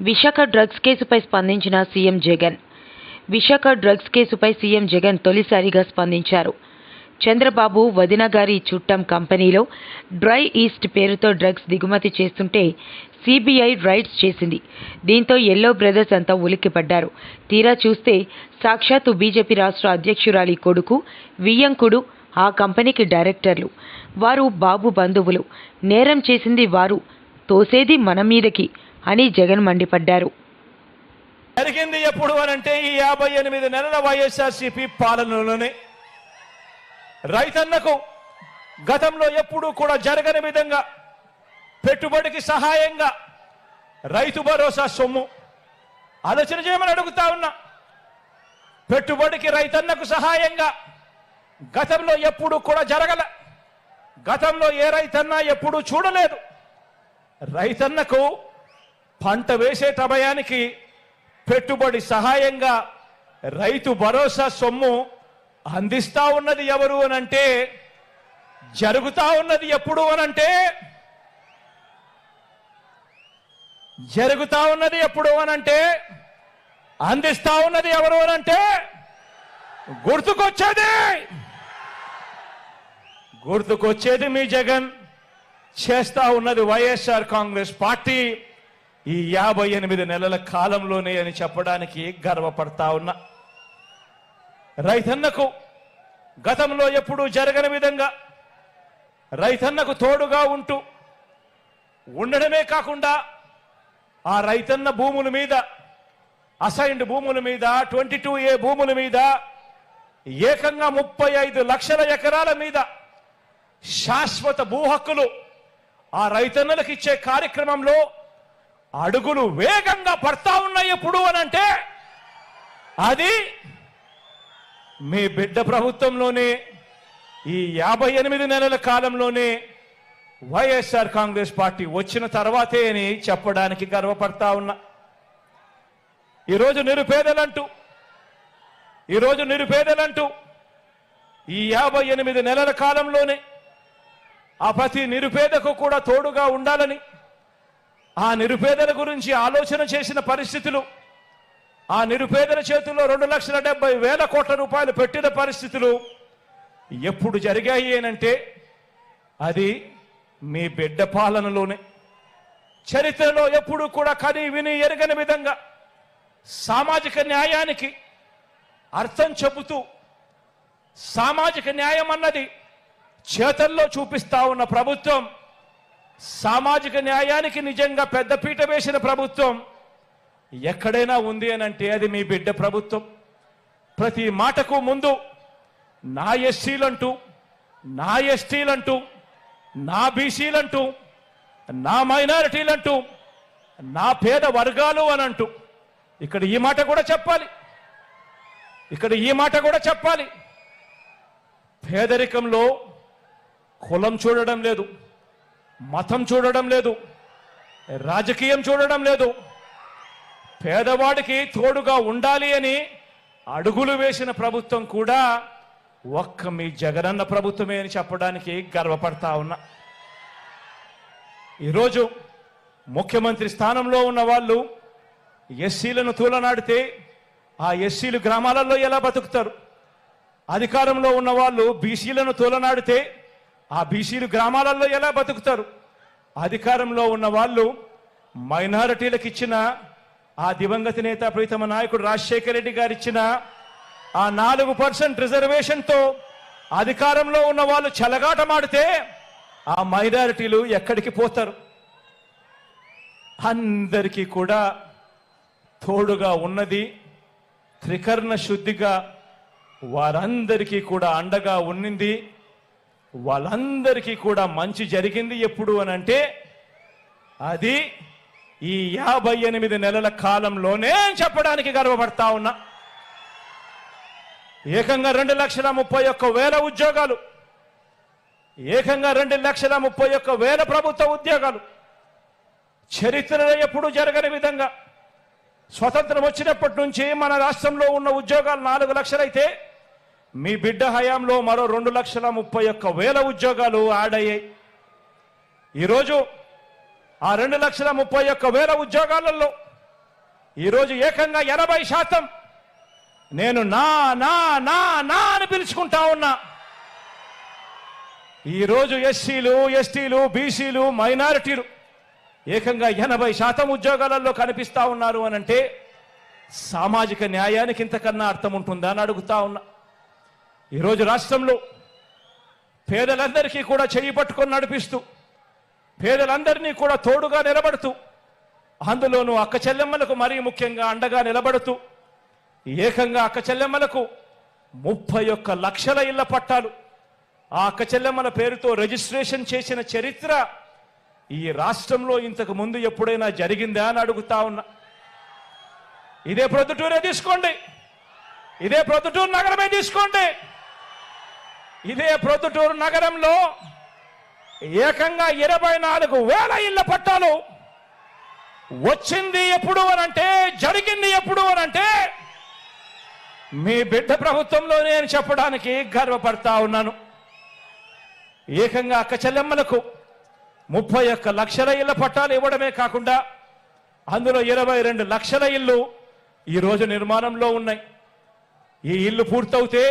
Visakha drugs కేసుపై స్పందించిన CM Jagan. Visakha drugs కేసుపై సీఎం జగన్ తొలిసారిగా స్పందించారు. చంద్రబాబు వదిన గారి చుట్టం కంపెనీలో డ్రై ఈస్ట్ పేరుతో డ్రగ్స్ దిగుమతి చేస్తుంటే సిబిఐ రైడ్స్ చేసింది. దీంతో ఎల్లో బ్రదర్స్ అంతా ఉలిక్కిపడ్డారు. తీరా చూస్తే సాక్షాత్తు బీజేపీ రాష్ట్ర అధ్యక్షురాలి కొడుకు వియ్యంకుడు ఆ కంపెనీకి డైరెక్టర్లు. వారు బాబు బంధువులు. నేరం చేసింది వారు. తోసేది మన మీదకి. అని జగన్ మండిపడ్డారు. జరిగింది ఎప్పుడు అనంటే ఈ యాభై ఎనిమిది నెలల వైఎస్ఆర్సీపీ పాలనలోనే. రైతన్నకు గతంలో ఎప్పుడూ కూడా జరగని విధంగా పెట్టుబడికి సహాయంగా రైతు భరోసా సొమ్ము ఆలోచన చేయమని అడుగుతా ఉన్నా. పెట్టుబడికి రైతన్నకు సహాయంగా గతంలో ఎప్పుడూ కూడా జరగల గతంలో ఏ రైతన్నా ఎప్పుడూ చూడలేదు. రైతన్నకు పంట వేసే సమయానికి పెట్టుబడి సహాయంగా రైతు భరోసా సొమ్ము అందిస్తా ఉన్నది ఎవరు అనంటే జరుగుతా ఉన్నది ఎప్పుడు అనంటే జరుగుతా ఉన్నది ఎప్పుడు అనంటే అందిస్తా ఉన్నది ఎవరు అనంటే గుర్తుకొచ్చేది! గుర్తుకొచ్చేది మీ జగన్. చేస్తా ఉన్నది వైఎస్ఆర్ కాంగ్రెస్ పార్టీ. ఈ యాభై ఎనిమిది నెలల కాలంలోనే అని చెప్పడానికి గర్వపడతా ఉన్నా. రైతన్నకు గతంలో ఎప్పుడూ జరగని విధంగా రైతన్నకు తోడుగా ఉంటూ ఉండడమే కాకుండా ఆ రైతన్న భూముల మీద అసైన్డ్ భూముల మీద ట్వంటీ టూ ఏ భూముల మీద ఏకంగా ముప్పై ఐదు లక్షల ఎకరాల మీద శాశ్వత భూ హక్కులు ఆ రైతన్నలకు ఇచ్చే కార్యక్రమంలో అడుగులు వేగంగా పడతా ఉన్నాయి ఎప్పుడు అనంటే అది మీ బిడ్డ ప్రభుత్వంలోనే ఈ యాభై ఎనిమిది నెలల కాలంలోనే వైఎస్ఆర్ కాంగ్రెస్ పార్టీ వచ్చిన తర్వాతే అని చెప్పడానికి గర్వపడతా ఉన్నా. ఈరోజు నిరుపేదలంటూ ఈరోజు నిరుపేదలంటూ ఈ యాభై ఎనిమిది నెలల కాలంలోనే ఆ ప్రతి నిరుపేదకు కూడా తోడుగా ఉండాలని ఆ నిరుపేదల గురించి ఆలోచన చేసిన పరిస్థితులు ఆ నిరుపేదల చేతుల్లో రెండు లక్షల డెబ్బై వేల కోట్ల రూపాయలు పెట్టిన పరిస్థితులు ఎప్పుడు జరిగాయి అనంటే అది మీ బిడ్డ పాలనలోనే. చరిత్రలో ఎప్పుడు కూడా కని విని ఎరగని విధంగా సామాజిక న్యాయానికి అర్థం చెబుతూ సామాజిక న్యాయం అన్నది చేతల్లో చూపిస్తా ఉన్న ప్రభుత్వం సామాజిక న్యాయానికి నిజంగా పెద్దపీట వేసిన ప్రభుత్వం ఎక్కడైనా ఉంది అని అంటే అది మీ బిడ్డ ప్రభుత్వం. ప్రతి మాటకు ముందు నా ఎస్సీలంటూ నా ఎస్టీలంటూ నా బీసీలంటూ నా మైనారిటీలంటూ నా పేద వర్గాలు అని అంటూ ఇక్కడ ఈ మాట కూడా చెప్పాలి. ఇక్కడ ఈ మాట కూడా చెప్పాలి. పేదరికంలో కులం చూడడం లేదు. మతం చూడడం లేదు రాజకీయం చూడడం లేదు. పేదవాడికి తోడుగా ఉండాలి అని అడుగులు వేసిన ప్రభుత్వం కూడా ఒక్క మీ జగనన్న ప్రభుత్వమే అని చెప్పడానికి గర్వపడతా ఉన్నా. ఈరోజు ముఖ్యమంత్రి స్థానంలో ఉన్న వాళ్ళు ఎస్సీలను తూలనాడితే ఆ ఎస్సీలు గ్రామాలలో ఎలా బతుకుతారు? అధికారంలో ఉన్న వాళ్ళు బీసీలను తూలనాడితే ఆ బీసీలు గ్రామాలలో ఎలా బతుకుతారు? అధికారంలో ఉన్న వాళ్ళు మైనారిటీలకు ఇచ్చిన ఆ దివంగత నేత ప్రీతమ నాయకుడు రాజశేఖర రెడ్డి గారు ఇచ్చిన ఆ నాలుగు పర్సెంట్ రిజర్వేషన్తో అధికారంలో ఉన్న వాళ్ళు చెలగాటమాడితే ఆ మైనారిటీలు ఎక్కడికి పోతారు? అందరికీ కూడా తోడుగా ఉన్నది త్రికర్ణ శుద్ధిగా వారందరికీ కూడా అండగా ఉన్నింది వాళ్ళందరికీ కూడా మంచి జరిగింది ఎప్పుడు అని అంటే అది ఈ యాభై ఎనిమిది నెలల కాలంలోనే చెప్పడానికి గర్వపడతా ఉన్నా. ఏకంగా రెండు లక్షల ముప్పై ఒక్క వేల ఉద్యోగాలు ఏకంగా రెండు లక్షల ముప్పై ఒక్క వేల ప్రభుత్వ ఉద్యోగాలు. చరిత్రలో ఎప్పుడూ జరగని విధంగా స్వతంత్రం వచ్చినప్పటి నుంచి మన రాష్ట్రంలో ఉన్న ఉద్యోగాలు నాలుగు లక్షలైతే మీ బిడ్డ హయాంలో మరో రెండు లక్షల ముప్పై ఒక్క వేల ఉద్యోగాలు యాడ్ అయ్యాయి. ఈరోజు ఆ రెండు లక్షల ముప్పై ఒక్క వేల ఉద్యోగాలలో ఈరోజు ఏకంగా ఎనభై శాతం నేను నా నా నా నా అని పిలుచుకుంటా ఉన్నా. ఈరోజు ఎస్సీలు ఎస్టీలు బీసీలు మైనారిటీలు ఏకంగా ఎనభై శాతం ఉద్యోగాలలో కనిపిస్తా ఉన్నారు అని అంటే సామాజిక న్యాయానికి ఇంతకన్నా అర్థం ఉంటుందా అని అడుగుతా ఉన్నా. ఈరోజు రాష్ట్రంలో పేదలందరికీ కూడా చేయి పట్టుకొని నడిపిస్తూ పేదలందరినీ కూడా తోడుగా నిలబడుతూ అందులోనూ అక్క చెల్లెమ్మలకు మరీ ముఖ్యంగా అండగా నిలబడుతూ ఏకంగా అక్క చెల్లెమ్మలకు ముప్పై ఒక్క లక్షల ఇళ్ళ పట్టాలు ఆ అక్క చెల్లెమ్మల పేరుతో రిజిస్ట్రేషన్ చేసిన చరిత్ర ఈ రాష్ట్రంలో ఇంతకు ముందు ఎప్పుడైనా జరిగిందా అని అడుగుతా ఉన్నా. ఇదే ప్రొద్దుటూరే తీసుకోండి. ఇదే ప్రొద్దుటూరు నగరమే తీసుకోండి. ఇదే ప్రొద్దుటూరు నగరంలో ఏకంగా ఇరవై నాలుగు వేల ఇళ్ళ పట్టాలు వచ్చింది ఎప్పుడు అనంటే జరిగింది ఎప్పుడు అనంటే మీ బిడ్డ ప్రభుత్వంలో నేను చెప్పడానికి గర్వపడతా ఉన్నాను. ఏకంగా అక్క చెల్లెమ్మలకు ముప్పై ఒక్క లక్షల ఇళ్ళ పట్టాలు ఇవ్వడమే కాకుండా అందులో ఇరవై రెండు లక్షల ఇల్లు ఈరోజు నిర్మాణంలో ఉన్నాయి. ఈ ఇల్లు పూర్తవుతే